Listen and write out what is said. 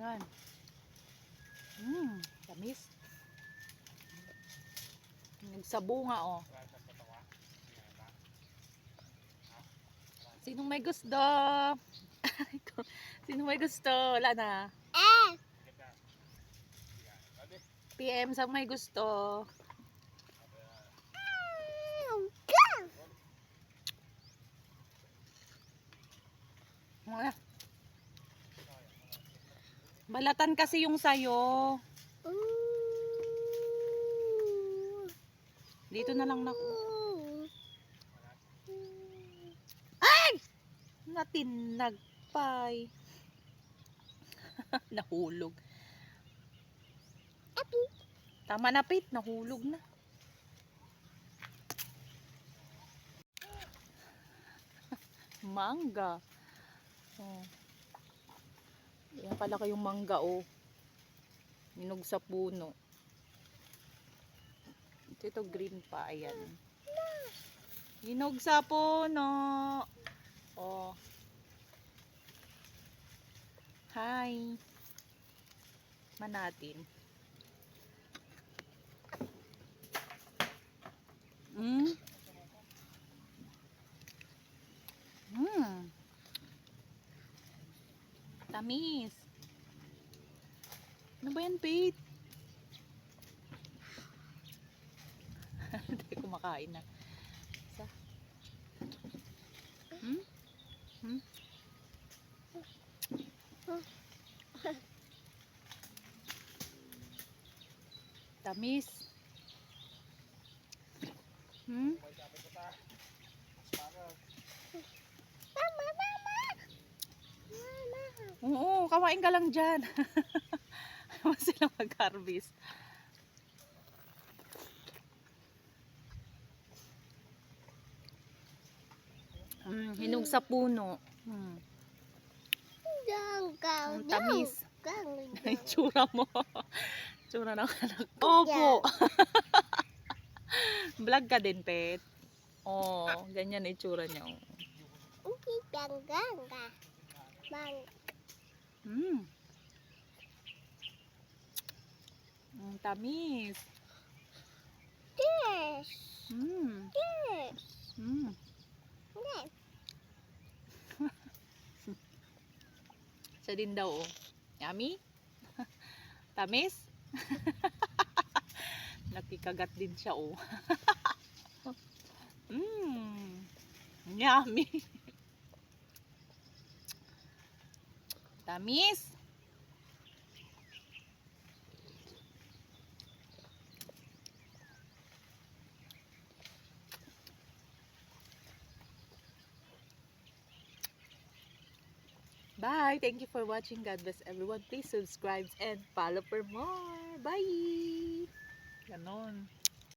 Ayan. Mmm, tamis. Nagsabunga oh. Sinong may gusto? Sinong may gusto? Wala na. Eh! PM sa may gusto. Wala. Balatan kasi yung sayo. Dito na lang na natinagpay. Nahulog. Tama na, Pete. Nahulog na. Mangga. Oh. Yan pala kayong mangga, oh. Minog sa puno. Ito, ito green pa. Ayan. Hinog sa puno. Oh. Hi. Manatin. Mm. Mm. Tamis. Ano ba yan, Pete? Hindi kumakain na. Isa. Hmm? Hmm? Tamis. Hmm? Mama, mama! Mama! Oo, kawain ka lang dyan. Huwag sila mag-harvest. Mm, hinog sa puno. Mm, ang tamis. Ganggang. Tsura mo. Tsura ng anak. Opo. Vlog ka din, pet. Oh, ganyan itsura niya. oh. Hindi ganggang. Mang. Mm. Ang tamis. Yes. Mm. Yes. Mm. Siya din daw, oh. Yummy? Tamis? Nakikagat din siya, oh. Mmm. Yummy. Tamis? Bye. Thank you for watching. God bless everyone. Please subscribe and follow for more. Bye. Ganon.